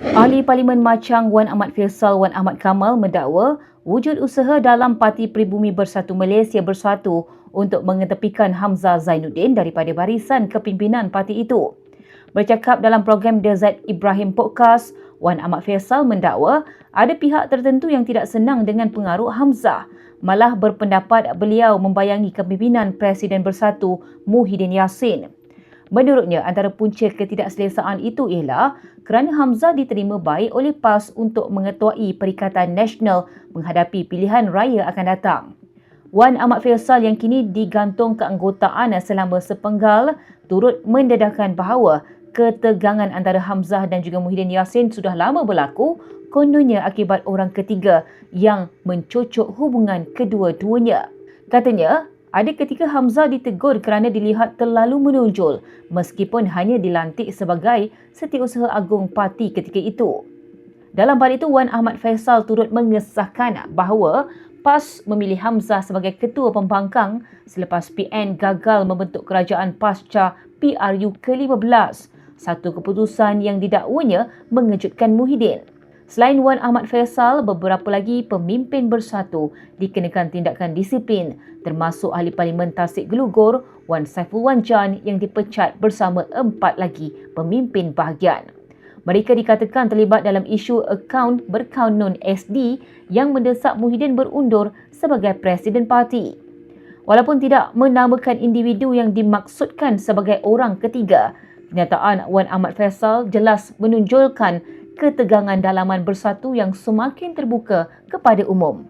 Ahli Parlimen Macang Wan Ahmad Faisal Wan Ahmad Kamal mendakwa wujud usaha dalam Parti Pribumi Bersatu Malaysia Bersatu untuk mengetepikan Hamzah Zainuddin daripada barisan kepimpinan parti itu. Bercakap dalam program The Ibrahim Podcast, Wan Ahmad Faisal mendakwa ada pihak tertentu yang tidak senang dengan pengaruh Hamzah malah berpendapat beliau membayangi kepimpinan Presiden Bersatu Muhyiddin Yassin. Menurutnya, antara punca ketidakselesaan itu ialah kerana Hamzah diterima baik oleh PAS untuk mengetuai Perikatan Nasional menghadapi pilihan raya akan datang. Wan Ahmad Faisal yang kini digantung keanggotaan selama sepenggal turut mendedahkan bahawa ketegangan antara Hamzah dan juga Muhyiddin Yassin sudah lama berlaku kononnya akibat orang ketiga yang mencocok hubungan kedua-duanya. Katanya, ada ketika Hamzah ditegur kerana dilihat terlalu menonjol meskipun hanya dilantik sebagai setiausaha agung parti ketika itu. Dalam hal itu, Wan Ahmad Faisal turut mengesahkan bahawa PAS memilih Hamzah sebagai ketua pembangkang selepas PN gagal membentuk kerajaan pasca PRU ke-15. Satu keputusan yang didakwanya mengejutkan Muhyiddin. Selain Wan Ahmad Faisal, beberapa lagi pemimpin bersatu dikenakan tindakan disiplin termasuk ahli parlimen Tasik Gelugor Wan Saiful Wan Jan yang dipecat bersama empat lagi pemimpin bahagian. Mereka dikatakan terlibat dalam isu akaun berkaun non SD yang mendesak Muhyiddin berundur sebagai presiden parti. Walaupun tidak menamakan individu yang dimaksudkan sebagai orang ketiga, kenyataan Wan Ahmad Faisal jelas menunjulkan ketegangan dalaman bersatu yang semakin terbuka kepada umum.